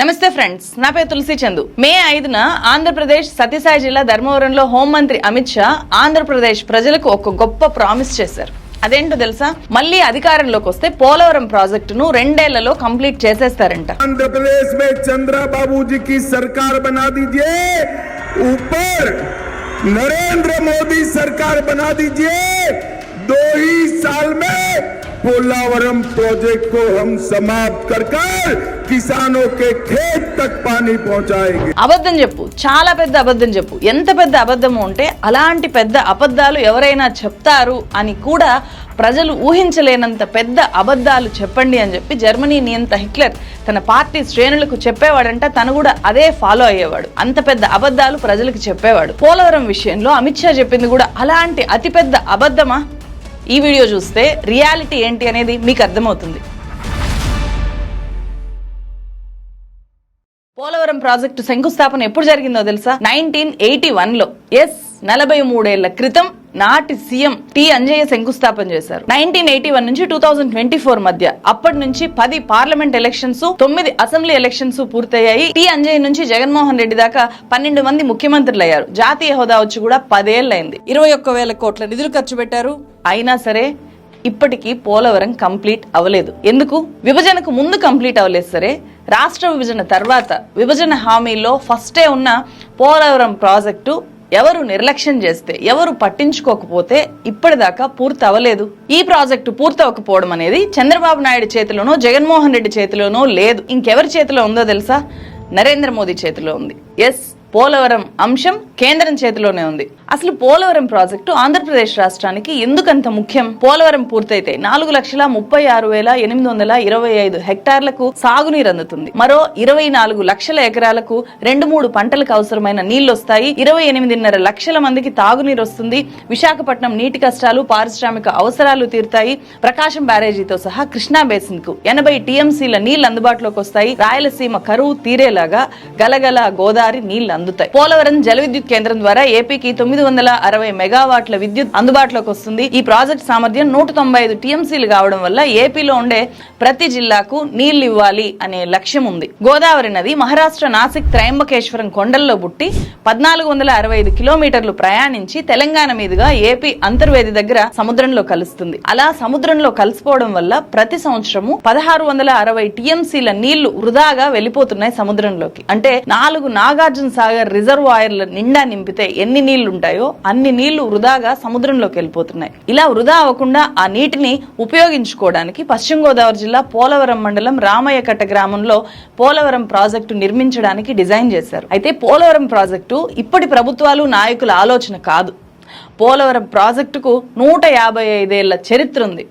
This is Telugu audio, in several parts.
నమస్తే ఫ్రెండ్స్ నా పేరు తులసి చందు మే ఐదున ఆంధ్రప్రదేశ్ సత్యసాయి జిల్లా ధర్మవరంలో హోంమంత్రి అమిత్ షా ఆంధ్రప్రదేశ్ ప్రజలకు ఒక గొప్ప ప్రామిస్ చేశారు అదేంటో తెలుసా మళ్ళీ అధికారంలోకి వస్తే పోలవరం ప్రాజెక్టును రెండేళ్లలో కంప్లీట్ చేసేస్తారంట आंध्र प्रदेश में चंद्रा बाबू जी की सरकार बना दीजिए ऊपर नरेंद्र मोदी सरकार बना दीजिए दो ही साल में पोलावरम प्रोजेक्ट को हम समाप्त कर कर किसानों के खेत तक पानी पहुंचाएंगे అబద్ధం చెప్పు చాలా పెద్ద అబద్ధం చెప్పు ఎంత పెద్ద అబద్ధము అంటే అలాంటి పెద్ద అబద్ధాలు ఎవరైనా చెప్తారు అని కూడా ప్రజలు ఊహించలేనంత పెద్ద అబద్ధాలు చెప్పండి అని చెప్పి జర్మనీ నియంత హిట్లర్ తన పార్టీ శ్రేణులకు చెప్పేవాడంట తను కూడా అదే ఫాలో అయ్యేవాడు అంత పెద్ద అబద్ధాలు ప్రజలకు చెప్పేవాడు పోలవరం విషయంలో అమిత్ షా చెప్పింది కూడా అలాంటి అతిపెద్ద అబద్ధమా ఈ వీడియో చూస్తే రియాలిటీ ఏంటి అనేది మీకు అర్థమవుతుంది. పోలవరం ప్రాజెక్టు శంకుస్థాపన ఎప్పుడు జరిగిందో తెలుసా? నైన్టీన్ ఎయిటీ వన్లో ఎస్ నలభై మూడేళ్ళ క్రితం నాటి సీఎం టి అంజయ్య శంకుస్థాపన చేశారు. నైన్టీన్ ఎయిటీ వన్ నుంచి టూ థౌసండ్ ట్వంటీ ఫోర్ మధ్య అప్పటి నుంచి పది పార్లమెంట్ ఎలక్షన్స్ తొమ్మిది అసెంబ్లీ ఎలక్షన్స్ పూర్తయ్యాయి. టి అంజయ్య నుంచి జగన్మోహన్ రెడ్డి దాకా పన్నెండు మంది ముఖ్యమంత్రులు అయ్యారు జాతీయ హోదా వచ్చి కూడా పదేళ్ళైంది ఇరవై ఒక్క వేల కోట్ల నిధులు ఖర్చు పెట్టారు. అయినా సరే ఇప్పటికీ పోలవరం కంప్లీట్ అవ్వలేదు. ఎందుకు? విభజనకు ముందు కంప్లీట్ అవ్వలేదు సరే. రాష్ట్ర విభజన తర్వాత విభజన హామీలో ఫస్టే ఉన్న పోలవరం ప్రాజెక్టు ఎవరు నిర్లక్ష్యం చేస్తే ఎవరు పట్టించుకోకపోతే ఇప్పటిదాకా పూర్తి అవ్వలేదు ఈ ప్రాజెక్టు పూర్తి అవ్వకపోవడం అనేది చంద్రబాబు నాయుడు చేతిలోనో జగన్మోహన్ రెడ్డి చేతిలోనో లేదు. ఇంకెవరి చేతిలో ఉందో తెలుసా? నరేంద్ర మోదీ చేతిలో ఉంది. ఎస్ పోలవరం అంశం కేంద్రం చేతిలోనే ఉంది. అసలు పోలవరం ప్రాజెక్టు ఆంధ్రప్రదేశ్ రాష్ట్రానికి ఎందుకంత ముఖ్యం? పోలవరం పూర్తయితే నాలుగు లక్షల ముప్పై ఆరు వేల ఎనిమిది వందల ఇరవై ఐదు హెక్టార్లకు సాగునీరు అందుతుంది. మరో ఇరవై నాలుగు లక్షల ఎకరాలకు రెండు మూడు పంటలకు అవసరమైన నీళ్ళు వస్తాయి ఇరవై ఎనిమిదిన్నర లక్షల మందికి తాగునీరు వస్తుంది. విశాఖపట్నం నీటి కష్టాలు పారిశ్రామిక అవసరాలు తీరుతాయి. ప్రకాశం బ్యారేజీతో సహా కృష్ణా బేసిన్కు ఎనభై టీఎంసీల నీళ్ళు అందుబాటులోకి వస్తాయి రాయలసీమ కరువు తీరేలాగా గలగల గోదావరి నీళ్ళు అందుతాయి. పోలవరం జల విద్యుత్ కేంద్రం ద్వారా ఏపీకి తొమ్మిది వందల అరవై మెగావాట్ల విద్యుత్ అందుబాటులోకి వస్తుంది. ఈ ప్రాజెక్ట్ సామర్థ్యం నూట తొంభై ఐదు టీఎంసీలు కావడం వల్ల ఏపీలో ఉండే ప్రతి జిల్లాకు నీళ్ళు ఇవ్వాలి అనే లక్ష్యం ఉంది. గోదావరి నది మహారాష్ట్ర నాసిక్ త్రయంబకేశ్వరం కొండల్లో పుట్టి పద్నాలుగు వందల అరవై ఐదు కిలోమీటర్లు ప్రయాణించి తెలంగాణ మీదుగా ఏపీ అంతర్వేది దగ్గర సముద్రంలో కలుస్తుంది. అలా సముద్రంలో కలిసిపోవడం వల్ల ప్రతి సంవత్సరము పదహారు వందల అరవై టీఎంసీల నీళ్ళు వృధాగా వెళ్ళిపోతున్నాయి సముద్రంలోకి. అంటే నాలుగు నాగార్జున సాగర్ రిజర్వాయర్ల నిండా నింపితే ఎన్ని నీళ్ళు ఉంటాయో అన్ని నీళ్ళు వృధాగా సముద్రంలోకి వెళ్ళిపోతున్నాయి. ఇలా వృధా అవ్వకుండా ఆ నీటిని ఉపయోగించుకోవడానికి పశ్చిమ గోదావరి జిల్లా పోలవరం మండలం రామయ్యకట్ట గ్రామంలో పోలవరం ప్రాజెక్టు నిర్మించడానికి డిజైన్ చేశారు. అయితే పోలవరం ప్రాజెక్టు ఇప్పటి ప్రభుత్వాలు నాయకుల ఆలోచన కాదు. పోలవరం ప్రాజెక్టుకు నూట యాభై ఐదేళ్ళ చరిత్ర ఉంది.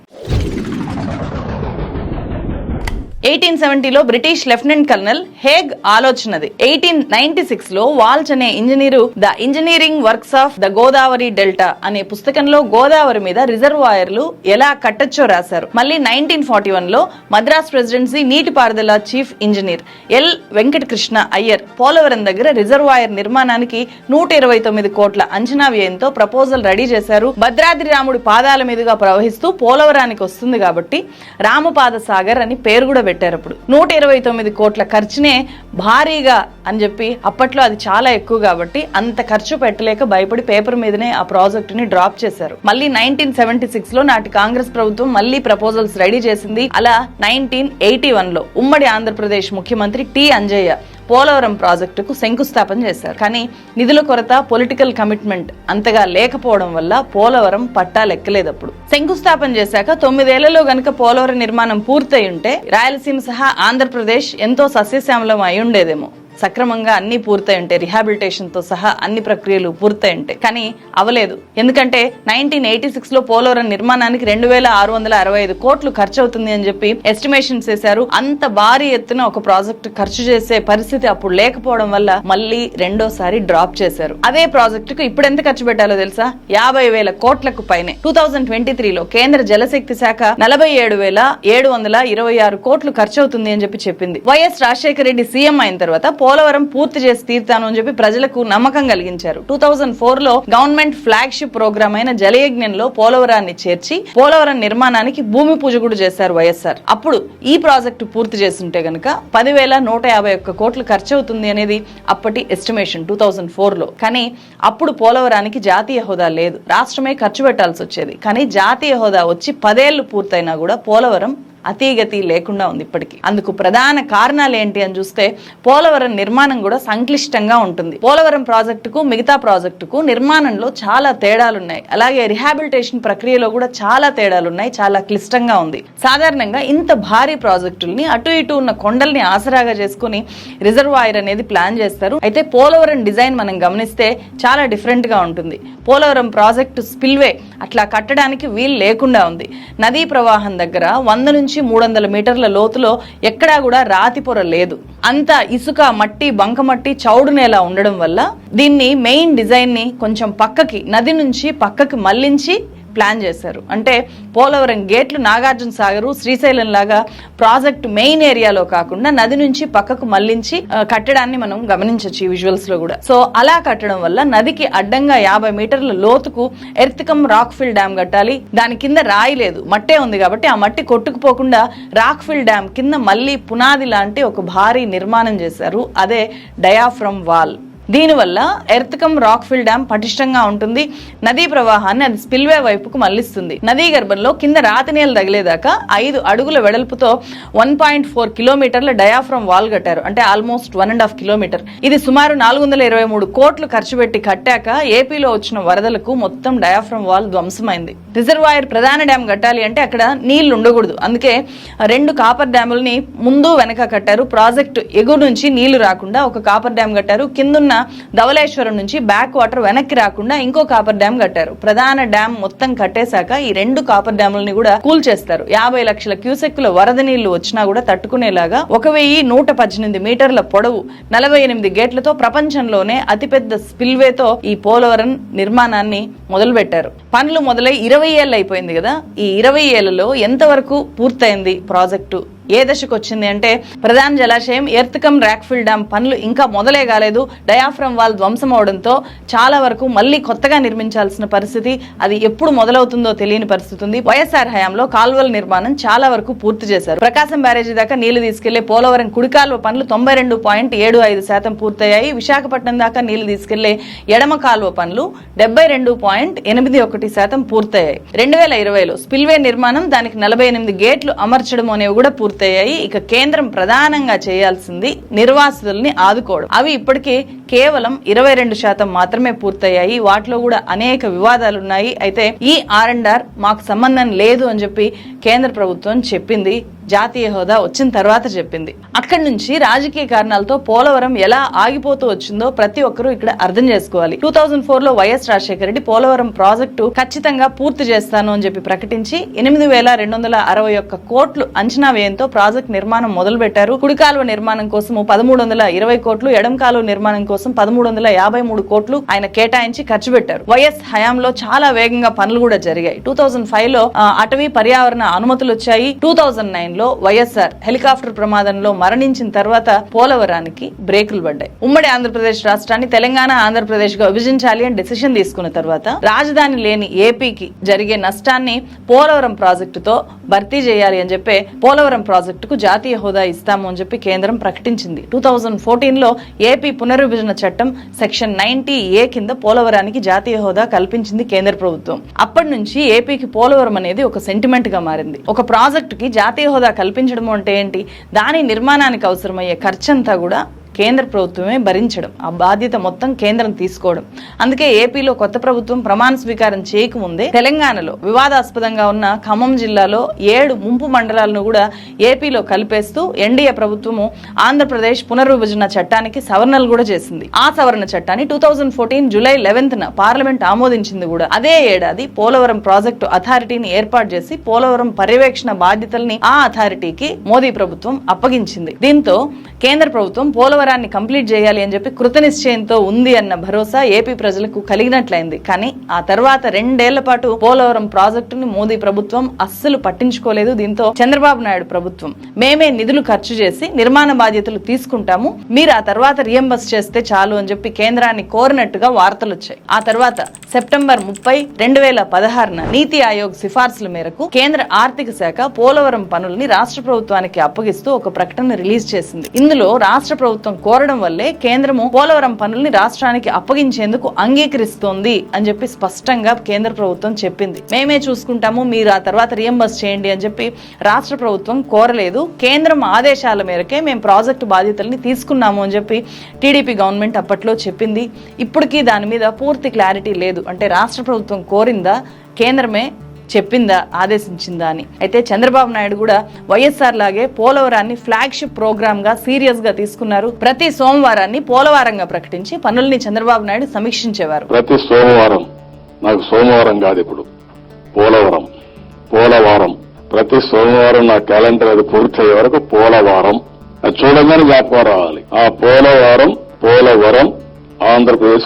ఎయిటీన్ సెవెంటీలో బ్రిటిష్ లెఫ్టినెంట్ కర్నల్ హేగ్ ఆలోచనది. ఎయిటీన్ నైన్టీ సిక్స్లో వాల్చ్ అనే engineer the engineering works of the Godavari delta అనే పుస్తకంలో గోదావరి మీద రిజర్వాయర్లు ఎలా కట్టచ్చో రాశారు. మళ్ళీ నైన్టీన్ ఫార్టీ వన్లో మద్రాస్ ప్రెసిడెన్సీ నీటిపారుదల chief engineer L Venkatakrishna Iyer Polavaram దగ్గర రిజర్వాయర్ నిర్మాణానికి నూట ఇరవై తొమ్మిది కోట్ల అంచనా వ్యయంతో ప్రపోజల్ రెడీ చేశారు. భద్రాద్రి రాముడి పాదాల మీదుగా ప్రవహిస్తూ పోలవరానికి వస్తుంది కాబట్టి రామపాద సాగర్ అని పేరు కూడా పెట్టారు అప్పుడు. నూట ఇరవై తొమ్మిది కోట్ల ఖర్చునే భారీగా అని చెప్పి అప్పట్లో అది చాలా ఎక్కువ కాబట్టి అంత ఖర్చు పెట్టలేక భయపడి పేపర్ మీదనే ఆ ప్రాజెక్ట్ని డ్రాప్ చేశారు. మళ్ళీ నైన్టీన్ సెవెంటీ సిక్స్లో నాటి కాంగ్రెస్ ప్రభుత్వం మళ్ళీ ప్రపోజల్స్ రెడీ చేసింది. అలా నైన్టీన్ ఎయిటీ వన్లో ఉమ్మడి ఆంధ్రప్రదేశ్ ముఖ్యమంత్రి టి అంజయ్య పోలవరం ప్రాజెక్టుకు శంకుస్థాపన చేశారు. కానీ నిధుల కొరత పొలిటికల్ కమిట్మెంట్ అంతగా లేకపోవడం వల్ల పోలవరం పట్టాలు ఎక్కలేదు అప్పుడు శంకుస్థాపన చేశాక తొమ్మిదేళ్ళలో గనుక పోలవరం నిర్మాణం పూర్తయి ఉంటే రాయలసీమ సహా ఆంధ్రప్రదేశ్ ఎంతో సస్యశ్యామలం అయి ఉండేదేమో. సక్రమంగా అన్ని పూర్తయి ఉంటాయి రిహాబిలిటేషన్తో సహా అన్ని ప్రక్రియలు పూర్తయి ఉంటాయి కానీ అవలేదు. ఎందుకంటే నైన్టీన్ ఎయిటీ సిక్స్లో పోలవరం నిర్మాణానికి రెండు వేల ఆరు వందల అరవై ఐదు కోట్లు ఖర్చు అవుతుంది అని చెప్పి ఎస్టిమేషన్ చేశారు. అంత భారీ ఎత్తున ఒక ప్రాజెక్ట్ ఖర్చు చేసే పరిస్థితి అప్పుడు లేకపోవడం వల్ల మళ్ళీ రెండోసారి డ్రాప్ చేశారు. అదే ప్రాజెక్ట్కు ఇప్పుడు ఎంత ఖర్చు పెట్టాలో తెలుసా? యాభై వేల కోట్లకు పైనే. టూ థౌజండ్ ట్వంటీ త్రీలో కేంద్ర జలశక్తి శాఖ నలభై ఏడు వేల ఏడు వందల ఇరవై ఆరు కోట్లు ఖర్చు అవుతుంది అని చెప్పి చెప్పింది. వైఎస్ రాజశేఖర రెడ్డి సీఎం అయిన తర్వాత పోలవరం పూర్తి చేసి తీరుతాను అని చెప్పి ప్రజలకు నమ్మకం కలిగించారు. టూ థౌజండ్ ఫోర్లో గవర్నమెంట్ ఫ్లాగ్షిప్ ప్రోగ్రామ్ అయిన జలయజ్ఞంలో పోలవరాన్ని చేర్చి పోలవరం నిర్మాణానికి భూమి పూజ కూడా చేశారు వైఎస్ఆర్. అప్పుడు ఈ ప్రాజెక్టు పూర్తి చేస్తుంటే గనక పదివేల నూట యాభై ఒక్క కోట్లు ఖర్చు అవుతుంది అనేది అప్పటి ఎస్టిమేషన్ టూ థౌజండ్ ఫోర్లో కానీ అప్పుడు పోలవరానికి జాతీయ హోదా లేదు. రాష్ట్రమే ఖర్చు పెట్టాల్సి వచ్చేది. కానీ జాతీయ హోదా వచ్చి పదేళ్ళు పూర్తయినా కూడా పోలవరం అతీగతి లేకుండా ఉంది ఇప్పటికీ. అందుకు ప్రధాన కారణాలు ఏంటి అని చూస్తే పోలవరం నిర్మాణం కూడా సంక్లిష్టంగా ఉంటుంది. పోలవరం ప్రాజెక్టుకు మిగతా ప్రాజెక్టుకు నిర్మాణంలో చాలా తేడాలున్నాయి. అలాగే రిహాబిలిటేషన్ ప్రక్రియలో కూడా చాలా తేడాలున్నాయి చాలా క్లిష్టంగా ఉంది. సాధారణంగా ఇంత భారీ ప్రాజెక్టుల్ని అటు ఇటు ఉన్న కొండల్ని ఆసరాగా చేసుకుని రిజర్వాయర్ అనేది ప్లాన్ చేస్తారు. అయితే పోలవరం డిజైన్ మనం గమనిస్తే చాలా డిఫరెంట్గా ఉంటుంది. పోలవరం ప్రాజెక్టు స్పిల్వే అట్లా కట్టడానికి వీలు లేకుండా ఉంది. నదీ ప్రవాహం దగ్గర వంద నుంచి మూడు వందల మీటర్ల లోతులో ఎక్కడా కూడా రాతి పొర లేదు. అంత ఇసుక మట్టి బంకమట్టి చౌడు నేల ఉండడం వల్ల దీన్ని మెయిన్ డిజైన్ని కొంచెం పక్కకి నది నుంచి పక్కకి మళ్ళించి ప్లాన్ చేశారు. అంటే పోలవరం గేట్లు నాగార్జున సాగరు శ్రీశైలం లాగా ప్రాజెక్ట్ మెయిన్ ఏరియాలో కాకుండా నది నుంచి పక్కకు మళ్ళించి కట్టడాన్ని మనం గమనించవచ్చు ఈ విజువల్స్లో కూడా. సో అలా కట్టడం వల్ల నదికి అడ్డంగా యాభై మీటర్ల లోతుకు ఎర్తికం రాక్ ఫిల్ డ్యామ్ కట్టాలి. దాని కింద రాయి లేదు మట్టే ఉంది కాబట్టి ఆ మట్టి కొట్టుకుపోకుండా రాక్ ఫిల్ డ్యామ్ కింద మళ్ళీ పునాది లాంటి ఒక భారీ నిర్మాణం చేశారు. అదే డయాఫ్రమ్ వాల్. దీనివల్ల ఎర్త్కం రాక్ ఫిల్ డ్యామ్ పటిష్టంగా ఉంటుంది. నదీ ప్రవాహాన్ని అది స్పిల్వే వైపుకు మళ్ళిస్తుంది నదీ గర్భంలో కింద రాతి నీళ్ళు తగిలేదాకా ఐదు అడుగుల వెడల్పుతో వన్ పాయింట్ ఫోర్ కిలోమీటర్ల డయాఫ్రమ్ వాల్ కట్టారు. అంటే almost one and half kilometer. ఇది సుమారు నాలుగు వందల ఇరవై మూడు కోట్లు ఖర్చు పెట్టి కట్టాక ఏపీలో వచ్చిన వరదలకు మొత్తం డయాఫ్రమ్ వాల్ ధ్వంసమైంది. రిజర్వాయర్ ప్రధాన డ్యామ్ కట్టాలి అంటే అక్కడ నీళ్ళు ఉండకూడదు. అందుకే రెండు కాపర్ డ్యాములని ముందు వెనక కట్టారు. ప్రాజెక్టు ఎగు నుంచి నీళ్ళు రాకుండా ఒక కాపర్ డ్యామ్ కట్టారు. కిందున్న ధవలేశ్వరం నుంచి బ్యాక్ వాటర్ వెనక్కి రాకుండా ఇంకో కాపర్ డ్యామ్ కట్టారు. ప్రధాన డ్యామ్ మొత్తం కట్టేశాక ఈ రెండు కాపర్ డ్యాములని కూడా కూల్ చేస్తారు. యాభై లక్షల క్యూసెక్కుల వరద నీళ్ళు వచ్చినా కూడా తట్టుకునేలాగా ఒక వెయ్యి నూట పద్దెనిమిది మీటర్ల పొడవు నలభై ఎనిమిది గేట్లతో ప్రపంచంలోనే అతిపెద్ద స్పిల్వేతో ఈ పోలవరం నిర్మాణాన్ని మొదలుపెట్టారు. పనులు మొదలై ఇరవై ఏళ్ళు అయిపోయింది కదా ఈ ఇరవై ఏళ్ళలో ఎంతవరకు పూర్తయింది ప్రాజెక్టు? ఏ దశకు వచ్చింది అంటే ప్రధాన జలాశయం ఎర్త్కమ్ ర్యాక్ఫిల్ డ్యామ్ పనులు ఇంకా మొదలే కాలేదు. డయాఫ్రమ్ వాల్ ధ్వంసం అవడంతో చాలా వరకు మళ్ళీ కొత్తగా నిర్మించాల్సిన పరిస్థితి అది ఎప్పుడు మొదలవుతుందో తెలియని పరిస్థితి ఉంది. వైఎస్ఆర్ హయాంలో కాల్వల నిర్మాణం చాలా వరకు పూర్తి చేశారు. ప్రకాశం బ్యారేజీ దాకా నీళ్ళు తీసుకెళ్ళే పోలవరం కుడికాల్వ పనులు తొంభై రెండు పాయింట్ ఏడు ఐదు శాతం పూర్తయ్యాయి. విశాఖపట్నం దాకా నీళ్ళు తీసుకెళ్ళే ఎడమ కాలువ పనులు డెబ్బై రెండు పాయింట్ ఎనిమిది ఒకటి శాతం పూర్తయ్యాయి. రెండు వేల ఇరవైలో స్పిల్వే నిర్మాణం దానికి నలభై ఎనిమిది గేట్లు అమర్చడం అనేవి కూడా పూర్తి పూర్తయ్యాయి. ఇక కేంద్రం ప్రధానంగా చేయాల్సింది నిర్వాసితుల్ని ఆదుకోవడం. అవి ఇప్పటికే కేవలం ఇరవై రెండు శాతం మాత్రమే పూర్తయ్యాయి. వాటిలో కూడా అనేక వివాదాలు ఉన్నాయి. అయితే ఈ ఆర్ అండ్ ఆర్ మాకు సంబంధం లేదు అని చెప్పి కేంద్ర ప్రభుత్వం చెప్పింది. జాతీయ హోదా వచ్చిన తర్వాత చెప్పింది. అక్కడి నుంచి రాజకీయ కారణాలతో పోలవరం ఎలా ఆగిపోతూ వచ్చిందో ప్రతి ఒక్కరూ ఇక్కడ అర్థం చేసుకోవాలి. టూ థౌజండ్ ఫోర్లో వైఎస్ రాజశేఖర రెడ్డి పోలవరం ప్రాజెక్టు ఖచ్చితంగా పూర్తి చేస్తాను అని చెప్పి ప్రకటించి ఎనిమిది వేల రెండు వందల అరవై ఒక్క కోట్లు అంచనా వ్యయంతో ప్రాజెక్ట్ నిర్మాణం మొదలు పెట్టారు కుడి కాలువ నిర్మాణం కోసం పదమూడు వందల ఇరవై కోట్లు ఎడం కాలువ నిర్మాణం కోసం పదమూడు వందల యాభై మూడు కోట్లు ఆయన కేటాయించి ఖర్చు పెట్టారు. వైఎస్ హయాంలో చాలా వేగంగా పనులు కూడా జరిగాయి. టూ థౌజండ్ ఫైవ్లో అటవీ పర్యావరణ అనుమతులు వచ్చాయి. టూ థౌజండ్ నైన్ లో వైఎస్ఆర్ హెలికాప్టర్ ప్రమాదంలో మరణించిన తర్వాత పోలవరానికి బ్రేకులు పడ్డాయి. ఉమ్మడి ఆంధ్రప్రదేశ్ రాష్ట్రాన్ని తెలంగాణ ఆంధ్రప్రదేశ్గా విభజించాలి అని డిసిషన్ తీసుకున్న తర్వాత రాజధాని లేని ఏపీకి జరిగే నష్టాన్ని పోలవరం ప్రాజెక్టుతో భర్తీ చేయాలి అని చెప్పి పోలవరం ప్రాజెక్టుకు జాతీయ హోదా ఇస్తాము అని చెప్పి కేంద్రం ప్రకటించింది. టూ థౌజండ్ ఫోర్టీన్లో ఏపీ పునర్విభజన చట్టం సెక్షన్ నైన్టీ ఏ కింద పోలవరానికి జాతీయ హోదా కల్పించింది కేంద్ర ప్రభుత్వం. అప్పటి నుంచి ఏపీకి పోలవరం అనేది ఒక సెంటిమెంట్గా మారింది. ఒక ప్రాజెక్టుకి జాతీయ హోదా కల్పించడం అంటే ఏంటి? దాని నిర్మాణానికి అవసరమయ్యే ఖర్చంతా కూడా కేంద్ర ప్రభుత్వమే భరించడం ఆ బాధ్యత మొత్తం కేంద్రం తీసుకోవడం. అందుకే ఏపీలో కొత్త ప్రభుత్వం ప్రమాణ స్వీకారం చేయకముందే తెలంగాణలో వివాదాస్పదంగా ఉన్న ఖమ్మం జిల్లాలో ఏడు ముంపు మండలాలను కూడా ఏపీలో కలిపేస్తూ ఎన్డీఏ ప్రభుత్వము ఆంధ్రప్రదేశ్ పునర్విభజన చట్టానికి సవరణలు కూడా చేసింది. ఆ సవరణ చట్టాన్ని two thousand fourteen July eleventh న పార్లమెంట్ ఆమోదించింది కూడా. అదే ఏడాది పోలవరం ప్రాజెక్టు అథారిటీని ఏర్పాటు చేసి పోలవరం పర్యవేక్షణ బాధ్యతల్ని ఆ అథారిటీకి మోదీ ప్రభుత్వం అప్పగించింది. దీంతో కేంద్ర ప్రభుత్వం పోలవరం పోలవరాన్ని కంప్లీట్ చేయాలి అని చెప్పి కృతనిశ్చయంతో ఉంది అన్న భరోసా ఏపీ ప్రజలకు కలిగినట్లయింది. కానీ ఆ తర్వాత రెండేళ్ళ పాటు పోలవరం ప్రాజెక్టును మోదీ ప్రభుత్వం అస్సలు పట్టించుకోలేదు. దీంతో చంద్రబాబు నాయుడు ప్రభుత్వం మేమే నిధులు ఖర్చు చేసి నిర్మాణ బాధ్యతలు తీసుకుంటాము. మీరు ఆ తర్వాత రియంబర్స్ చేస్తే చాలు అని చెప్పి కేంద్రాన్ని కోరినట్టుగా వార్తలు వచ్చాయి. ఆ తర్వాత సెప్టెంబర్ ముప్పై రెండు వేల పదహారున నీతి ఆయోగ్ సిఫార్సుల మేరకు కేంద్ర ఆర్థిక శాఖ పోలవరం పనుల్ని రాష్ట్ర ప్రభుత్వానికి అప్పగిస్తూ ఒక ప్రకటన రిలీజ్ చేసింది. ఇందులో రాష్ట్ర ప్రభుత్వం కోరడం వల్లే కేంద్రము పోలవరం పనుల్ని రాష్ట్రానికి అప్పగించేందుకు అంగీకరిస్తోంది అని చెప్పి స్పష్టంగా కేంద్ర ప్రభుత్వం చెప్పింది. మేమే చూసుకుంటాము మీరు ఆ తర్వాత రియంబర్స్ చేయండి అని చెప్పి రాష్ట్ర ప్రభుత్వం కోరలేదు. కేంద్రం ఆదేశాల మేరకే మేము ప్రాజెక్టు బాధ్యతల్ని తీసుకున్నాము అని చెప్పి టీడీపీ గవర్నమెంట్ అప్పట్లో చెప్పింది. ఇప్పటికీ దాని మీద పూర్తి క్లారిటీ లేదు. అంటే రాష్ట్ర ప్రభుత్వం కోరిందా కేంద్రమే చెప్పిందా ఆదేశించిందా అని. అయితే చంద్రబాబు నాయుడు కూడా వైఎస్ఆర్ లాగే పోలవరాన్ని ఫ్లాగ్షిప్ ప్రోగ్రామ్గా సీరియస్గా తీసుకున్నారు. ప్రతి సోమవారాన్ని పోలవారంగా ప్రకటించి పనుల్ని చంద్రబాబు నాయుడు సమీక్షించేవారు. ప్రతి సోమవారం నాకు సోమవారం కాదు ఇప్పుడు. పోలవరం పోలవారం. ప్రతి సోమవారం నా క్యాలెండర్ అది పూర్తయ్యే వరకు పోలవారం. అది చూడగానే జ్ఞాపకం రావాలి. ఆ పోలవారం పోలవరం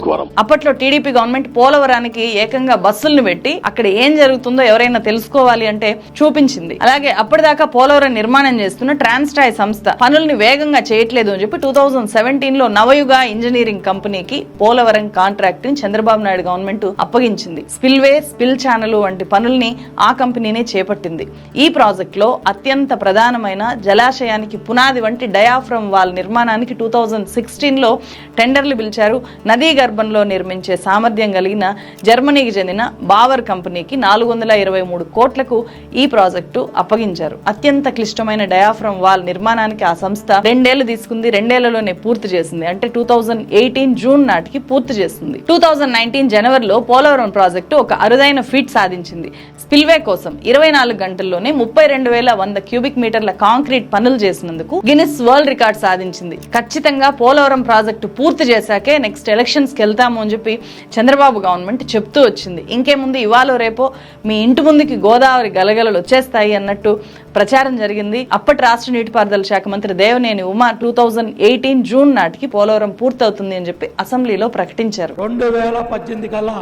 వరం. అప్పట్లో టీడీపీ గవర్నమెంట్ పోలవరానికి ఏకంగా బస్సులను పెట్టి అక్కడ ఏం జరుగుతుందో ఎవరైనా తెలుసుకోవాలి అంటే చూపించింది. అలాగే అప్పటిదాకా పోలవరం నిర్మాణం చేస్తున్న ట్రాన్స్టాయ్ సంస్థ పనుల్ని వేగంగా చేయట్లేదు అని చెప్పి టూ థౌజండ్ సెవెంటీన్లో నవయుగ ఇంజనీరింగ్ కంపెనీకి పోలవరం కాంట్రాక్ట్ని చంద్రబాబు నాయుడు గవర్నమెంట్ అప్పగించింది. స్పిల్వే స్పిల్ ఛానల్ వంటి పనుల్ని ఆ కంపెనీనే చేపట్టింది. ఈ ప్రాజెక్ట్లో అత్యంత ప్రధానమైన జలాశయానికి పునాది వంటి డయాఫ్రమ్ వాల్ నిర్మాణానికి టూ థౌజండ్ సిక్స్టీన్లో టెండర్లు పిలిచారు. నదీ గర్భంలో నిర్మించే సామర్థ్యం కలిగిన జర్మనీకి చెందిన బావర్ కంపెనీకి నాలుగు వందల ఇరవై మూడు కోట్లకు ఈ ప్రాజెక్టు అప్పగించారు. అత్యంత క్లిష్టమైన డయాఫ్రమ్ వాల్ నిర్మాణానికి ఆ సంస్థ రెండేళ్ళు తీసుకుంది రెండేళ్ళలోనే పూర్తి చేసింది. అంటే టూ థౌజండ్ ఎయిటీన్ జూన్ నాటికి పూర్తి చేసింది. టూ థౌజండ్ నైన్టీన్ జనవరిలో పోలవరం ప్రాజెక్టు ఒక అరుదైన ఫీట్ సాధించింది. స్పిల్వే కోసం ఇరవై నాలుగు గంటల్లోనే ముప్పై రెండు వేల వంద క్యూబిక్ మీటర్ల కాంక్రీట్ పనులు చేసినందుకు గిన్నిస్ వరల్డ్ రికార్డ్ సాధించింది. ఖచ్చితంగా పోలవరం ప్రాజెక్టు పూర్తి చేశాకే నెక్స్ట్ ఎలక్షన్స్కి వెళ్తాము అని చెప్పి చంద్రబాబు గవర్నమెంట్ చెప్తూ వచ్చింది. ఇంకేముంది? ఇవాళ రేపో మీ ఇంటి ముందుకి గోదావరి గలగలలు వచ్చేస్తాయి అన్నట్టు ప్రచారం జరిగింది. అప్పటి రాష్ట్ర నీటిపారుదల శాఖ మంత్రి Devineni Uma two thousand eighteen June నాటికి పోలవరం పూర్తవుతుంది అని చెప్పి అసెంబ్లీలో ప్రకటించారు. రెండు వేల పద్దెనిమిది కల్లా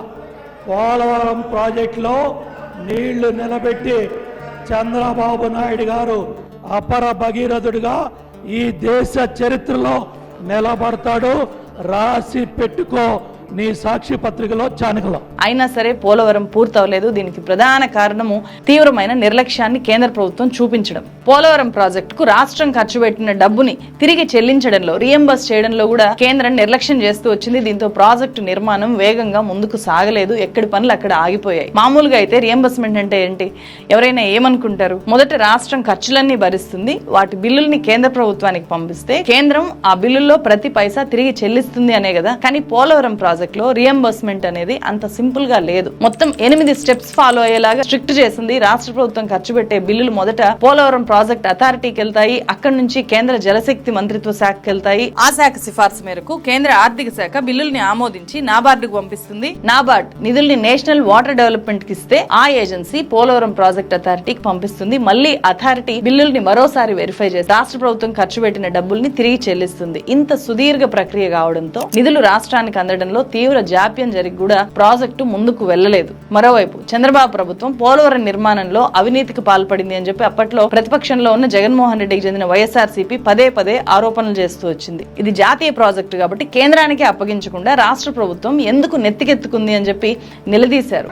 పోలవరం ప్రాజెక్టులో నీళ్ళు నిలబెట్టి చంద్రబాబు నాయుడు గారు అపర భగీరథుడిగా ఈ దేశ చరిత్రలో నిలబడతాడు. రాసి పెట్టుకో. నీ సాక్షి పత్రికలో చానకలో అయినా సరే పోలవరం పూర్తవలేదు. దీనికి ప్రధాన కారణము తీవ్రమైన నిర్లక్ష్యాన్ని కేంద్ర ప్రభుత్వం చూపించడం. పోలవరం ప్రాజెక్టుకు రాష్ట్రం ఖర్చు పెట్టిన డబ్బుని తిరిగి చెల్లించడంలో రియంబర్స్ చేయడంలో కూడా కేంద్రం నిర్లక్ష్యం చేస్తూ వచ్చింది. దీంతో ప్రాజెక్టు నిర్మాణం వేగంగా ముందుకు సాగలేదు. ఎక్కడి పనులు అక్కడ ఆగిపోయాయి. మామూలుగా అయితే రియంబర్స్మెంట్ అంటే ఏంటి? ఎవరైనా ఏమనుకుంటారు? మొదట రాష్ట్రం ఖర్చులన్నీ భరిస్తుంది. వాటి బిల్లుల్ని కేంద్ర ప్రభుత్వానికి పంపిస్తే కేంద్రం ఆ బిల్లుల్లో ప్రతి పైసా తిరిగి చెల్లిస్తుంది అనే కదా. కానీ పోలవరం ప్రాజెక్ట్లో రియంబర్స్మెంట్ అనేది అంత సింపుల్గా లేదు. మొత్తం ఎనిమిది స్టెప్స్ ఫాలో అయ్యేలాగా స్ట్రిక్ట్ చేసింది. రాష్ట్ర ప్రభుత్వం ఖర్చు పెట్టే బిల్లులు మొదట పోలవరం ప్రాజెక్ట్ అథారిటీకి వెళ్తాయి. అక్కడి నుంచి కేంద్ర జలశక్తి మంత్రిత్వ శాఖకి వెళ్తాయి. ఆ శాఖ సిఫార్సు మేరకు కేంద్ర ఆర్థిక శాఖ బిల్లుల్ని ఆమోదించి నాబార్డుకు పంపిస్తుంది. నాబార్డ్ నిధుల్ని నేషనల్ వాటర్ డెవలప్మెంట్కి ఇస్తే ఆ ఏజెన్సీ పోలవరం ప్రాజెక్ట్ అథారిటీకి పంపిస్తుంది. మళ్ళీ అథారిటీ బిల్లుల్ని మరోసారి వెరిఫై చేసి రాష్ట్ర ప్రభుత్వం ఖర్చు పెట్టిన డబ్బుల్ని తిరిగి చెల్లిస్తుంది. ఇంత సుదీర్ఘ ప్రక్రియ కావడంతో నిధులు రాష్ట్రానికి అందడంలో తీవ్ర జాప్యం జరిగి కూడా ప్రాజెక్టు ముందుకు వెళ్ళలేదు మరోవైపు చంద్రబాబు ప్రభుత్వం పోలవరం నిర్మాణంలో అవినీతికి పాల్పడింది అని చెప్పి అప్పట్లో ప్రతిపక్షంలో ఉన్న జగన్మోహన్ రెడ్డికి చెందిన వైఎస్ఆర్సీపీ పదే పదే ఆరోపణలు చేస్తూ వచ్చింది. ఇది జాతీయ ప్రాజెక్టు కాబట్టి కేంద్రానికి అప్పగించకుండా రాష్ట్ర ప్రభుత్వం ఎందుకు నెత్తికెత్తుకుంది అని చెప్పి నిలదీశారు.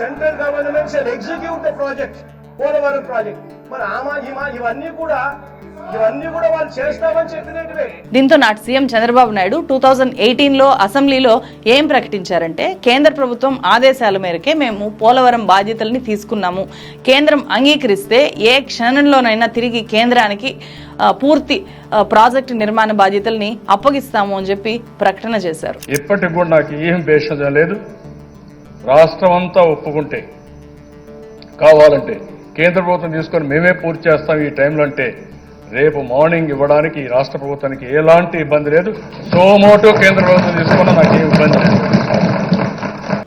Central government execute the project Polavaram project మరి ఇవన్నీ కూడా ఇవన్నీ కూడా వాళ్ళు చేస్తామని చెప్పినట్టువే. దీంతో నాటి CM Chandrababu Naidu two thousand ఎయిటీన్లో అసెంబ్లీలో ఏం ప్రకటించారంటే కేంద్ర ప్రభుత్వం ఆదేశాల మేరకే మేము పోలవరం బాధ్యతల్ని తీసుకున్నాము. కేంద్రం అంగీకరిస్తే ఏ క్షణంలోనైనా తిరిగి కేంద్రానికి పూర్తి ప్రాజెక్టు నిర్మాణ బాధ్యతల్ని అప్పగిస్తాము అని చెప్పి ప్రకటన చేశారు. ఇప్పటికి కూడా నాకు ఏం భేషజం లేదు. రాష్ట్రం అంతా ఒప్పుకుంటే కావాలంటే కేంద్ర ప్రభుత్వం తీసుకొని మేమే పూర్తి చేస్తాం ఈ టైంలో అంటే రేపు మార్నింగ్ ఇవ్వడానికి రాష్ట్ర ప్రభుత్వానికి ఎలాంటి ఇబ్బంది లేదు. సోమోటో కేంద్ర ప్రభుత్వం తీసుకున్నా నాకు ఇబ్బంది లేదు.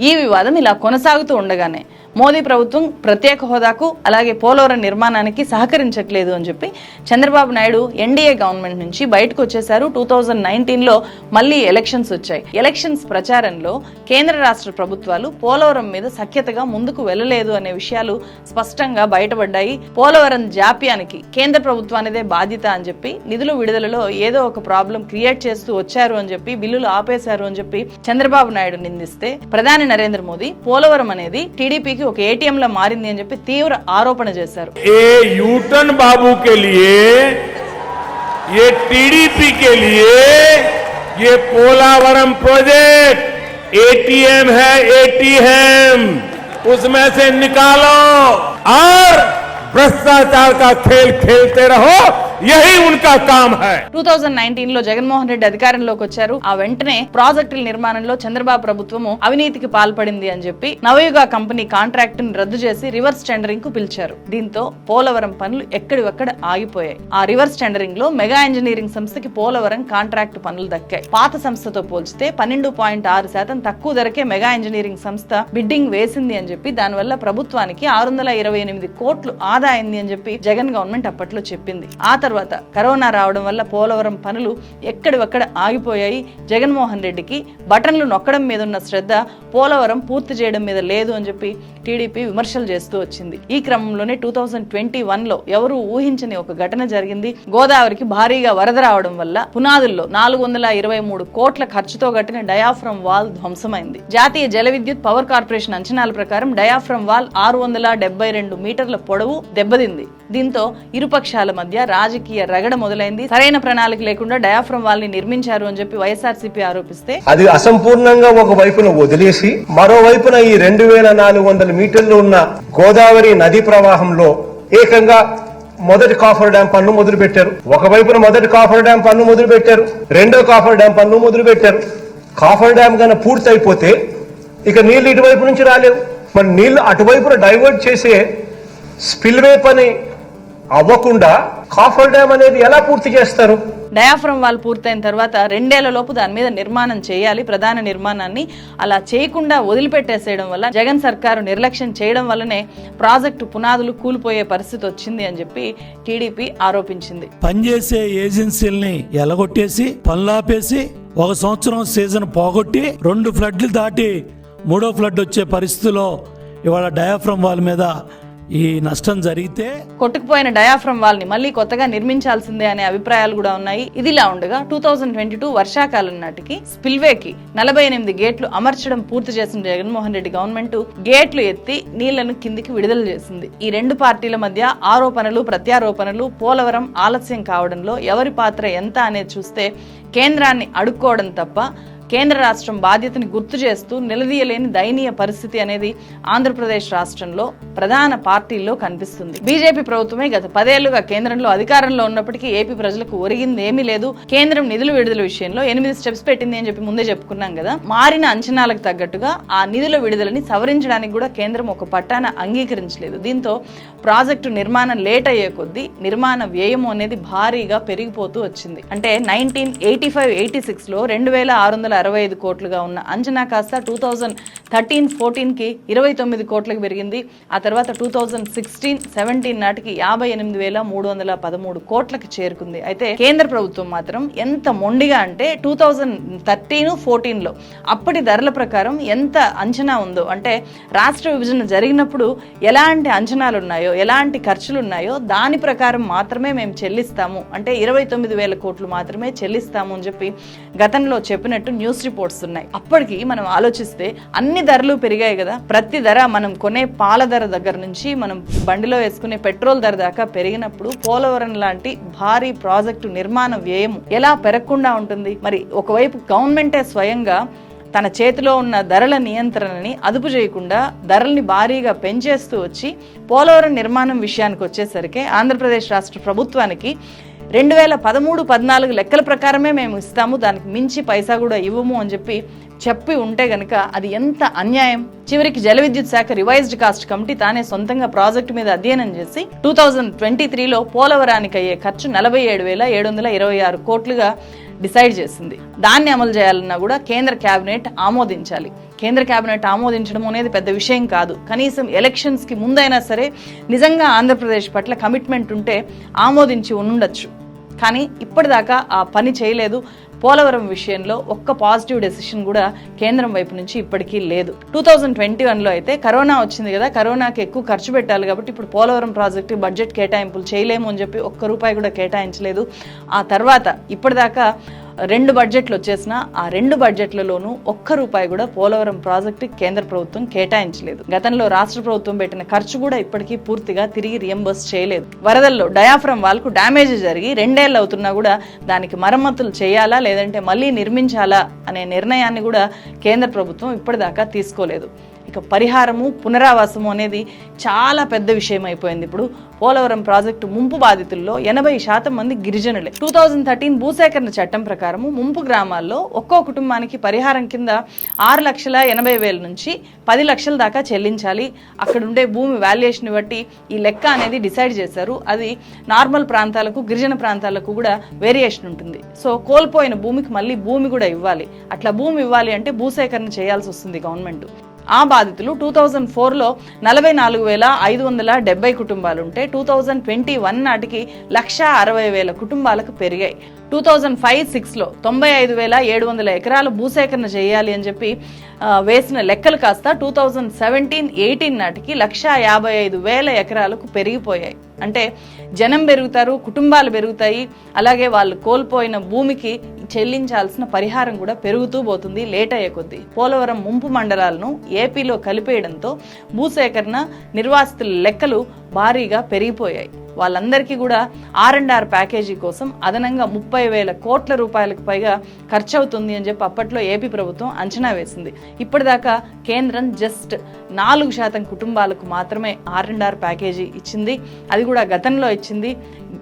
ఈ వివాదం ఇలా కొనసాగుతూ ఉండగానే మోదీ ప్రభుత్వం ప్రత్యేక హోదాకు అలాగే పోలవరం నిర్మాణానికి సహకరించట్లేదు అని చెప్పి చంద్రబాబు నాయుడు ఎన్డీఏ గవర్నమెంట్ నుంచి బయటకు వచ్చేశారు. టూ థౌజండ్ నైన్టీన్లో మళ్ళీ ఎలక్షన్స్ వచ్చాయి. ఎలక్షన్స్ ప్రచారంలో కేంద్ర రాష్ట్ర ప్రభుత్వాలు పోలవరం మీద సఖ్యతగా ముందుకు వెళ్ళలేదు అనే విషయాలు స్పష్టంగా బయటపడ్డాయి. పోలవరం జాప్యానికి కేంద్ర ప్రభుత్వానిదే బాధ్యత అని చెప్పి నిధులు విడుదలలో ఏదో ఒక ప్రాబ్లం క్రియేట్ చేస్తూ వచ్చారు అని చెప్పి బిల్లులు ఆపేశారు అని చెప్పి చంద్రబాబు నాయుడు నిందిస్తే ప్రధాని నరేంద్ర మోదీ పోలవరం అనేది టీడీపీకి ఒక ఏటీఎం లా మారింది అని చెప్పి తీవ్ర ఆరోపణ చేశారు ये यूटन बाबू के लिए ये टीडीपी के लिए ये पोलावरम प्रोजेक्ट एटीएम है एटीएम उसमें से निकालो और भ्रष्टाचार का खेल खेलते रहो యహీ ఉన్కా కామ్ హై 2019 నైన్టీన్లో జగన్మోహన్ రెడ్డి అధికారంలోకి వచ్చారు. ఆ వెంటనే ప్రాజెక్టుల నిర్మాణంలో చంద్రబాబు ప్రభుత్వము అవినీతికి పాల్పడింది అని చెప్పి నవయుగ కంపెనీ కాంట్రాక్ట్ని రద్దు చేసి రివర్స్ టెండరింగ్కు పిలిచారు. దీంతో పోలవరం పనులు ఎక్కడివక్కడ ఆగిపోయాయి. ఆ రివర్స్ టెండరింగ్లో మెగా ఇంజనీరింగ్ సంస్థకి పోలవరం కాంట్రాక్ట్ పనులు దక్కాయి. పాత సంస్థతో పోల్చితే పన్నెండు పాయింట్ ఆరు శాతం తక్కువ ధరకే మెగా ఇంజనీరింగ్ సంస్థ బిడ్డింగ్ వేసింది అని చెప్పి దానివల్ల ప్రభుత్వానికి ఆరు వందల ఇరవై ఎనిమిది కోట్లు ఆదాయింది అని చెప్పి జగన్ గవర్నమెంట్ అప్పట్లో చెప్పింది. ఆ తర్వాత కరోనా రావడం వల్ల పోలవరం పనులు ఎక్కడివక్కడ ఆగిపోయాయి. జగన్మోహన్ రెడ్డికి బటన్లు నొక్కడం మీద ఉన్న శ్రద్ధ పోలవరం పూర్తి చేయడం మీద లేదు అని చెప్పి టీడీపీ విమర్శలు చేస్తూ వచ్చింది. ఈ క్రమంలోనే టూ థౌజండ్ ట్వంటీ వన్లో ఎవరు ఊహించని ఒక ఘటన జరిగింది. గోదావరికి భారీగా వరద రావడం వల్ల పునాదుల్లో నాలుగు వందల ఇరవై మూడు కోట్ల ఖర్చుతో కట్టిన డయాఫ్రమ్ వాల్ ధ్వంసమైంది. జాతీయ జల విద్యుత్ పవర్ కార్పొరేషన్ అంచనాల ప్రకారం డయాఫ్రమ్ వాల్ ఆరు వందల డెబ్బై రెండు మీటర్ల పొడవు దెబ్బతింది. దీంతో ఇరుపక్షాల మధ్య రాజకీయ రగడ మొదలైంది. సరైన ప్రణాళిక లేకుండా డయాఫ్రమ్ వాల్ని నిర్మించారు అని చెప్పి వైఎస్ఆర్సీపీ ఆరోపిస్తే అది అసంపూర్ణంగా ఒక వైపున వదిలేసి మరోవైపున ఈ రెండు వేల నాలుగు వందల మీటర్లు ఉన్న గోదావరి నది ప్రవాహంలో ఏకంగా మొదటి కాఫర్ డ్యాం పన్ను మొదలు పెట్టారు. ఒకవైపున మొదటి కాఫర్ డ్యాం పన్ను మొదలు పెట్టారు. రెండో కాఫర్ డ్యాం పన్ను మొదలు పెట్టారు. కాఫర్ డ్యాం కనుక పూర్తి అయిపోతే ఇక నీళ్ళు ఇటువైపు నుంచి రాలేవు. మరి నీళ్ళు అటువైపున డైవర్ట్ చేసే స్పిల్వే పని అవ్వకుండా కాఫర్ డ్యాం అనేది ఎలా పూర్తి చేస్తారు? డయాఫ్రమ్ వాల్ పూర్తయిన తర్వాత రెండేళ్ళ లోపు దాని మీద నిర్మాణం చేయాలి. ప్రధాన నిర్మాణాన్ని అలా చేయకుండా వదిలిపెట్టేసేయడం వల్ల జగన్ సర్కారు నిర్లక్ష్యం చేయడం వల్లనే ప్రాజెక్టు పునాదులు కూలిపోయే పరిస్థితి వచ్చింది అని చెప్పి టీడీపీ ఆరోపించింది. పనిచేసే ఏజెన్సీల్ని ఎలగొట్టేసి పనులాపేసి ఒక సంవత్సరం సీజన్ పోగొట్టి రెండు ఫ్లడ్లు దాటి మూడో ఫ్లడ్ వచ్చే పరిస్థితిలో ఇవాళ డయాఫ్రమ్ వాల్ మీద ఈ నష్టం జరిగితే కొట్టుకుపోయిన డయాఫ్రమ్ వాళ్ళని మళ్ళీ కొత్తగా నిర్మించాల్సిందే అనే అభిప్రాయాలు కూడా ఉన్నాయి. ఇదిలా ఉండగా టూ థౌజండ్ ట్వంటీ టూ వర్షాకాలం నాటికి స్పిల్వేకి నలభై ఎనిమిది గేట్లు అమర్చడం పూర్తి చేసిన జగన్మోహన్ రెడ్డి గవర్నమెంట్. గేట్లు ఎత్తి నీళ్ళను కిందికి విడుదల చేసింది. ఈ రెండు పార్టీల మధ్య ఆరోపణలు ప్రత్యారోపణలు పోలవరం ఆలస్యం కావడంలో ఎవరి పాత్ర ఎంత అనేది చూస్తే కేంద్రాన్ని అడుక్కోవడం తప్ప కేంద్ర రాష్ట్రం బాధ్యతని గుర్తు చేస్తూ నిలదీయలేని దయనీయ పరిస్థితి అనేది ఆంధ్రప్రదేశ్ రాష్ట్రంలో ప్రధాన పార్టీల్లో కనిపిస్తుంది. బీజేపీ ప్రభుత్వమే గత పదేళ్ళుగా కేంద్రంలో అధికారంలో ఉన్నప్పటికీ ఏపీ ప్రజలకు ఒరిగింది ఏమీ లేదు. కేంద్రం నిధుల విడుదల విషయంలో ఎనిమిది స్టెప్స్ పెట్టింది అని చెప్పి ముందే చెప్పుకున్నాం కదా. మారిన అంచనాలకు తగ్గట్టుగా ఆ నిధుల విడుదలని సవరించడానికి కూడా కేంద్రం ఒక పట్టాన అంగీకరించలేదు. దీంతో ప్రాజెక్టు నిర్మాణం లేట్ అయ్యే కొద్దీ నిర్మాణ వ్యయం అనేది భారీగా పెరిగిపోతూ వచ్చింది. అంటే నైన్టీన్ ఎయిటీ ఫైవ్ ఎయిటీ సిక్స్లో రెండు వేల ఆరు వందల అరవై ఐదు కోట్లుగా ఉన్న అంచనా కాస్త టూ థౌజండ్ థర్టీన్ ఫోర్టీన్కి ఇరవై తొమ్మిది కోట్లకు పెరిగింది. ఆ తర్వాత టూ థౌజండ్ సిక్స్టీన్ సెవెంటీన్ నాటికి యాభై ఎనిమిది వేల మూడు వందల పదమూడు కోట్లకు చేరుకుంది. అయితే కేంద్ర ప్రభుత్వం మాత్రం ఎంత మొండిగా అంటే టూ థౌజండ్ థర్టీన్ ఫోర్టీన్లో అప్పటి ధరల ప్రకారం ఎంత అంచనా ఉందో అంటే రాష్ట్ర విభజన జరిగినప్పుడు ఎలాంటి అంచనాలు ఉన్నాయో ఎలాంటి ఖర్చులు ఉన్నాయో దాని ప్రకారం మాత్రమే మేము చెల్లిస్తాము. అంటే ఇరవై తొమ్మిది వేల కోట్లు మాత్రమే చెల్లిస్తాము అని చెప్పి గతంలో చెప్పినట్టు న్యూస్ రిపోర్ట్స్ ఉన్నాయి. అప్పటికి మనం ఆలోచిస్తే అన్ని అన్ని ధరలు పెరిగాయి కదా. ప్రతి ధర మనం కొనే పాల ధర దగ్గర నుంచి మనం బండిలో వేసుకునే పెట్రోల్ ధర దాకా పెరిగినప్పుడు పోలవరం లాంటి భారీ ప్రాజెక్టు నిర్మాణ వ్యయం ఎలా పెరగకుండా ఉంటుంది? మరి ఒకవైపు గవర్నమెంటే స్వయంగా తన చేతిలో ఉన్న ధరల నియంత్రణని అదుపు చేయకుండా ధరల్ని భారీగా పెంచేస్తూ వచ్చి పోలవరం నిర్మాణం విషయానికి వచ్చేసరికి ఆంధ్రప్రదేశ్ రాష్ట్ర ప్రభుత్వానికి రెండు వేల పదమూడు పద్నాలుగు లెక్కల ప్రకారమే మేము ఇస్తాము దానికి మించి పైసా కూడా ఇవ్వము అని చెప్పి చెప్పి ఉంటే గనక అది ఎంత అన్యాయం? చివరికి జల విద్యుత్ శాఖ రివైజ్డ్ కాస్ట్ కమిటీ తానే సొంతంగా ప్రాజెక్టు మీద అధ్యయనం చేసి టూ థౌజండ్ ట్వంటీ త్రీలో పోలవరానికి అయ్యే ఖర్చు నలభై ఏడు వేల ఏడు వందల ఇరవై ఆరు కోట్లుగా డిసైడ్ చేసింది. దాన్ని అమలు చేయాలన్నా కూడా కేంద్ర కేబినెట్ ఆమోదించాలి. కేంద్ర కేబినెట్ ఆమోదించడం అనేది పెద్ద విషయం కాదు. కనీసం ఎలక్షన్స్కి ముందైనా సరే నిజంగా ఆంధ్రప్రదేశ్ పట్ల కమిట్మెంట్ ఉంటే ఆమోదించి ఉండొచ్చు. కానీ ఇప్పటిదాకా ఆ పని చేయలేదు. పోలవరం విషయంలో ఒక్క పాజిటివ్ డెసిషన్ కూడా కేంద్రం వైపు నుంచి ఇప్పటికీ లేదు. టూ థౌజండ్ ట్వంటీ వన్లో అయితే కరోనా వచ్చింది కదా కరోనాకి ఎక్కువ ఖర్చు పెట్టాలి కాబట్టి ఇప్పుడు పోలవరం ప్రాజెక్టు బడ్జెట్ కేటాయింపులు చేయలేము అని చెప్పి ఒక్క రూపాయి కూడా కేటాయించలేదు. ఆ తర్వాత ఇప్పటిదాకా రెండు బడ్జెట్లు వచ్చేసిన ఆ రెండు బడ్జెట్లలోనూ ఒక్క రూపాయి కూడా పోలవరం ప్రాజెక్టు కేంద్ర ప్రభుత్వం కేటాయించలేదు. గతంలో రాష్ట్ర ప్రభుత్వం పెట్టిన ఖర్చు కూడా ఇప్పటికీ పూర్తిగా తిరిగి రియంబర్స్ చేయలేదు. వరదల్లో డయాఫ్రమ్ వాల్కు డ్యామేజ్ జరిగి రెండేళ్ళు అవుతున్నా కూడా దానికి మరమ్మతులు చేయాలా లేదంటే మళ్ళీ నిర్మించాలా అనే నిర్ణయాన్ని కూడా కేంద్ర ప్రభుత్వం ఇప్పటిదాకా తీసుకోలేదు. ఇక పరిహారము పునరావాసము అనేది చాలా పెద్ద విషయం అయిపోయింది. ఇప్పుడు పోలవరం ప్రాజెక్టు ముంపు బాధితుల్లో ఎనభై శాతం మంది గిరిజనులే. టూ థౌజండ్ థర్టీన్ భూసేకరణ చట్టం ప్రకారము ముంపు గ్రామాల్లో ఒక్కో కుటుంబానికి పరిహారం కింద ఆరు లక్షల ఎనభై వేల నుంచి పది లక్షల దాకా చెల్లించాలి. అక్కడ ఉండే భూమి వాల్యుయేషన్ బట్టి ఈ లెక్క అనేది డిసైడ్ చేశారు. అది నార్మల్ ప్రాంతాలకు గిరిజన ప్రాంతాలకు కూడా వేరియేషన్ ఉంటుంది. సో కోల్పోయిన భూమికి మళ్ళీ భూమి కూడా ఇవ్వాలి. అట్లా భూమి ఇవ్వాలి అంటే భూసేకరణ చేయాల్సి వస్తుంది గవర్నమెంట్. ఆ బాధితులు టూ థౌజండ్ ఫోర్లో నలభై నాలుగు వేల ఐదు వందల డెబ్బై కుటుంబాలుంటే టూ థౌజండ్ ట్వంటీ వన్ నాటికి లక్ష అరవై వేల కుటుంబాలకు పెరిగాయి. టూ థౌజండ్ ఫైవ్ సిక్స్లో తొంభై ఐదు వేల ఏడు వందల ఎకరాలు భూసేకరణ చేయాలి అని చెప్పి వేసిన లెక్కలు కాస్త టూ థౌజండ్ సెవెంటీన్ ఎయిటీన్ నాటికి లక్షా యాభై ఐదు వేల ఎకరాలకు పెరిగిపోయాయి. అంటే జనం పెరుగుతారు కుటుంబాలు పెరుగుతాయి అలాగే వాళ్ళు కోల్పోయిన భూమికి చెల్లించాల్సిన పరిహారం కూడా పెరుగుతూ పోతుంది లేట్ అయ్యే కొద్దీ. పోలవరం ముంపు మండలాలను ఏపీలో కలిపేయడంతో భూసేకరణ నిర్వాసితుల లెక్కలు భారీగా పెరిగిపోయాయి. వాళ్ళందరికీ కూడా ఆర్ అండ్ ఆర్ ప్యాకేజీ కోసం అదనంగా ముప్పై వేల కోట్ల రూపాయలకు పైగా ఖర్చు అవుతుంది అని చెప్పి అప్పట్లో ఏపీ ప్రభుత్వం అంచనా వేసింది. ఇప్పటిదాకా కేంద్రం జస్ట్ నాలుగు శాతం కుటుంబాలకు మాత్రమే ఆర్ అండ్ ఆర్ ప్యాకేజీ ఇచ్చింది. అది కూడా గతంలో ఇచ్చింది.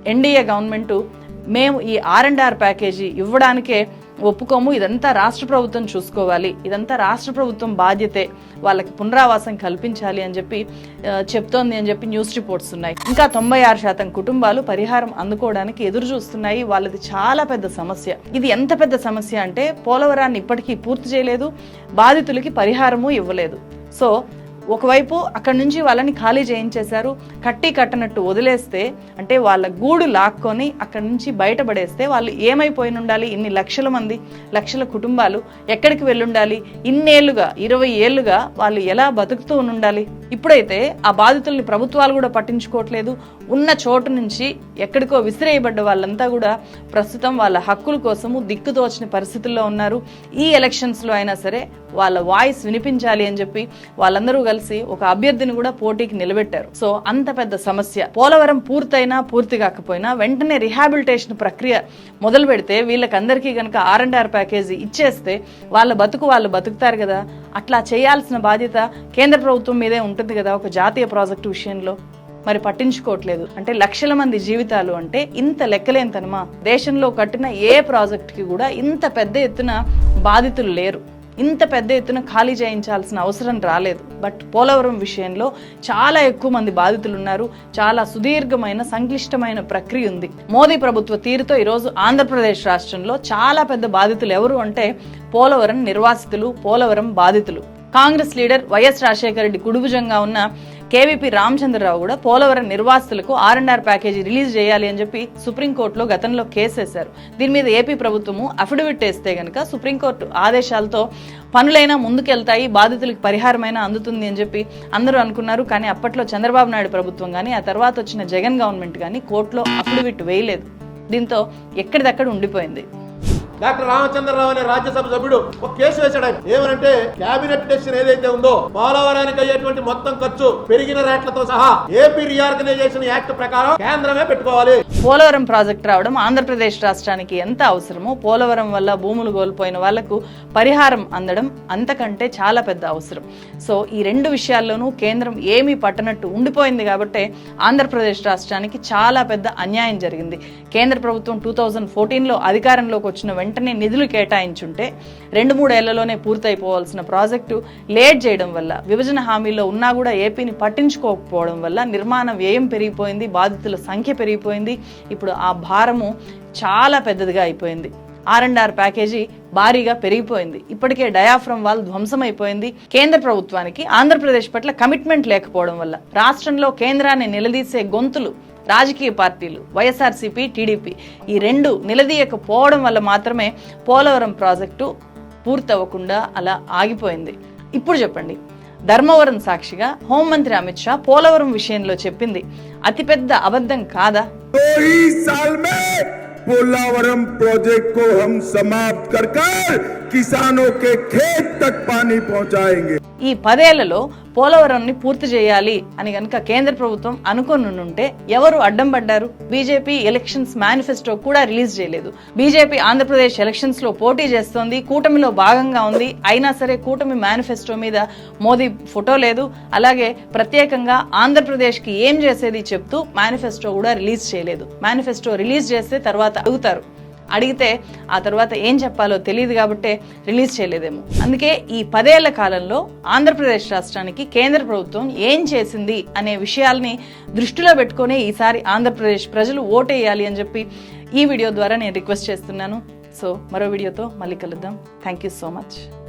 ఎన్డీఏ గవర్నమెంట్ మేము ఈ ఆర్ అండ్ ఆర్ ప్యాకేజీ ఇవ్వడానికే ఒప్పుకోము. ఇదంతా రాష్ట్ర ప్రభుత్వం చూసుకోవాలి. ఇదంతా రాష్ట్ర ప్రభుత్వం బాధ్యతే. వాళ్ళకి పునరావాసం కల్పించాలి అని చెప్పి చెప్తోంది అని చెప్పి న్యూస్ రిపోర్ట్స్ ఉన్నాయి. ఇంకా తొంభై ఆరు శాతం కుటుంబాలు పరిహారం అందుకోవడానికి ఎదురు చూస్తున్నాయి. వాళ్ళది చాలా పెద్ద సమస్య. ఇది ఎంత పెద్ద సమస్య అంటే పోలవరాన్ని ఇప్పటికీ పూర్తి చేయలేదు. బాధితులకి పరిహారము ఇవ్వలేదు. సో ఒకవైపు అక్కడి నుంచి వాళ్ళని ఖాళీ చేయించేశారు కట్టి కట్టనట్టు వదిలేస్తే అంటే వాళ్ళ గూడు లాక్కొని అక్కడి నుంచి బయటపడేస్తే వాళ్ళు ఏమైపోయి ఉండాలి ఇన్ని లక్షల మంది లక్షల కుటుంబాలు ఎక్కడికి వెళ్ళుండాలి? ఇన్నేళ్ళుగా ఇరవై ఏళ్ళుగా వాళ్ళు ఎలా బతుకుతూ ఉండాలి? ఇప్పుడైతే ఆ బాధితుల్ని ప్రభుత్వాలు కూడా పట్టించుకోవట్లేదు. ఉన్న చోటు నుంచి ఎక్కడికో విసిరేయబడ్డ వాళ్ళంతా కూడా ప్రస్తుతం వాళ్ళ హక్కుల కోసము దిక్కుతోచిన పరిస్థితుల్లో ఉన్నారు. ఈ ఎలక్షన్స్లో అయినా సరే వాళ్ళ వాయిస్ వినిపించాలి అని చెప్పి వాళ్ళందరూ కలిసి ఒక అభ్యర్థిని కూడా పోటీకి నిలబెట్టారు. సో అంత పెద్ద సమస్య. పోలవరం పూర్తయినా పూర్తి కాకపోయినా వెంటనే రిహాబిలిటేషన్ ప్రక్రియ మొదలు పెడితే వీళ్ళకందరికీ కనుక ఆర్ అండ్ ఆర్ ప్యాకేజీ ఇచ్చేస్తే వాళ్ళ బతుకు వాళ్ళు బతుకుతారు కదా. అట్లా చేయాల్సిన బాధ్యత కేంద్ర ప్రభుత్వం మీదే ఉంటుంది కదా ఒక జాతీయ ప్రాజెక్టు విషయంలో. మరి పట్టించుకోవట్లేదు. అంటే లక్షల మంది జీవితాలు అంటే ఇంత లెక్కలేంతనమా దేశంలో కట్టిన ఏ ప్రాజెక్టుకి కూడా ఇంత పెద్ద ఎత్తున బాధితులు లేరు. ఇంత పెద్ద ఎత్తున ఖాళీ చేయించాల్సిన అవసరం రాలేదు. బట్ పోలవరం విషయంలో చాలా ఎక్కువ మంది బాధితులు ఉన్నారు చాలా సుదీర్ఘమైన సంక్లిష్టమైన ప్రక్రియ ఉంది. మోదీ ప్రభుత్వ తీరుతో ఈరోజు ఆంధ్రప్రదేశ్ రాష్ట్రంలో చాలా పెద్ద బాధితులు ఎవరు అంటే పోలవరం నిర్వాసితులు పోలవరం బాధితులు. Congress leader YS Rajasekhara Reddy కుడుభుజంగా ఉన్న కేవీపీ రామచంద్రరావు కూడా పోలవరం నిర్వాసితులకు R and R package release చేయాలి అని చెప్పి సుప్రీంకోర్టులో గతంలో కేసు వేశారు. దీని మీద ఏపీ ప్రభుత్వము అఫిడవిట్ వేస్తే గనక సుప్రీంకోర్టు ఆదేశాలతో పనులైనా ముందుకెళ్తాయి బాధితులకు పరిహారమైనా అందుతుంది అని చెప్పి అందరూ అనుకున్నారు. కానీ అప్పట్లో చంద్రబాబు నాయుడు ప్రభుత్వం కానీ ఆ తర్వాత వచ్చిన జగన్ గవర్నమెంట్ కానీ కోర్టులో అఫిడవిట్ వేయలేదు. దీంతో ఎక్కడిదక్కడ ఉండిపోయింది. డాక్టర్ రామచంద్రరావు అనే రాజ్యసభ సభ్యుడు ఒక కేసు వేశాడు ఆయన. ఏమనంటే కేబినెట్ డెసిషన్ ఏదైతే ఉందో పోలవరానికి అయ్యేటువంటి మొత్తం ఖర్చు పెరిగిన రేట్లతో సహా ఏపీ రీఆర్గనైజేషన్ యాక్ట్ ప్రకారం కేంద్రమే పెట్టుకోవాలి. పోలవరం ప్రాజెక్ట్ రావడం ఆంధ్రప్రదేశ్ రాష్ట్రానికి ఎంత అవసరమో పోలవరం వల్ల భూములు కోల్పోయిన వాళ్ళకు పరిహారం అందడం అంతకంటే చాలా పెద్ద అవసరం. సో ఈ రెండు విషయాల్లోనూ కేంద్రం ఏమీ పట్టనట్టు ఉండిపోయింది కాబట్టి ఆంధ్రప్రదేశ్ రాష్ట్రానికి చాలా పెద్ద అన్యాయం జరిగింది. కేంద్ర ప్రభుత్వం టూ థౌజండ్ ఫోర్టీన్లో అధికారంలోకి వచ్చిన వెంటనే నిధులు కేటాయించుంటే రెండు మూడేళ్ళలోనే పూర్తయిపోవాల్సిన ప్రాజెక్టు లేట్ చేయడం వల్ల విభజన హామీలో ఉన్నా కూడా ఏపీని పట్టించుకోకపోవడం వల్ల నిర్మాణ వ్యయం పెరిగిపోయింది బాధితుల సంఖ్య పెరిగిపోయింది. ఇప్పుడు ఆ భారము చాలా పెద్దదిగా అయిపోయింది. ఆర్ అండ్ ఆర్ ప్యాకేజీ భారీగా పెరిగిపోయింది. ఇప్పటికే డయాఫ్రమ్ వాల్ ధ్వంసమైపోయింది. కేంద్ర ప్రభుత్వానికి ఆంధ్రప్రదేశ్ పట్ల కమిట్మెంట్ లేకపోవడం వల్ల రాష్ట్రంలో కేంద్రాన్ని నిలదీసే గొంతులు రాజకీయ పార్టీలు వైఎస్ఆర్సీపీ టీడీపీ ఈ రెండు నిలదీయకపోవడం వల్ల మాత్రమే పోలవరం ప్రాజెక్టు పూర్తవ్వకుండా అలా ఆగిపోయింది ఇప్పుడు చెప్పండి ధర్మవరం సాక్షిగా హోంమంత్రి అమిత్ షా పోలవరం విషయంలో చెప్పింది అతిపెద్ద అబద్ధం కాదా दो ही साल में पोलावरम प्रोजेक्ट को हम समाप्त कर कर किसानों के खेत तक पानी पहुंचाएंगे ఈ పదేళ్లలో పోలవరంని పూర్తి చేయాలి అని కనుక కేంద్ర ప్రభుత్వం అనుకుని ఉంటే ఎవరు అడ్డం పడ్డారు? బీజేపీ ఎలక్షన్స్ మేనిఫెస్టో కూడా రిలీజ్ చేయలేదు. బీజేపీ ఆంధ్రప్రదేశ్ ఎలక్షన్స్లో పోటీ చేస్తోంది కూటమిలో భాగంగా ఉంది. అయినా సరే కూటమి మేనిఫెస్టో మీద మోదీ ఫోటో లేదు. అలాగే ప్రత్యేకంగా ఆంధ్రప్రదేశ్కి ఏం చేసేది చెప్తూ మేనిఫెస్టో కూడా రిలీజ్ చేయలేదు. మేనిఫెస్టో రిలీజ్ చేస్తే తర్వాత అడుగుతారు. అడిగితే ఆ తర్వాత ఏం చెప్పాలో తెలియదు కాబట్టే రిలీజ్ చేయలేదేమో. అందుకే ఈ పదేళ్ళ కాలంలో ఆంధ్రప్రదేశ్ రాష్ట్రానికి కేంద్ర ప్రభుత్వం ఏం చేసింది అనే విషయాల్ని దృష్టిలో పెట్టుకునే ఈసారి ఆంధ్రప్రదేశ్ ప్రజలు ఓటేయాలి అని చెప్పి ఈ వీడియో ద్వారా నేను రిక్వెస్ట్ చేస్తున్నాను. సో మరో వీడియోతో మళ్ళీ కలుద్దాం. Thank you so much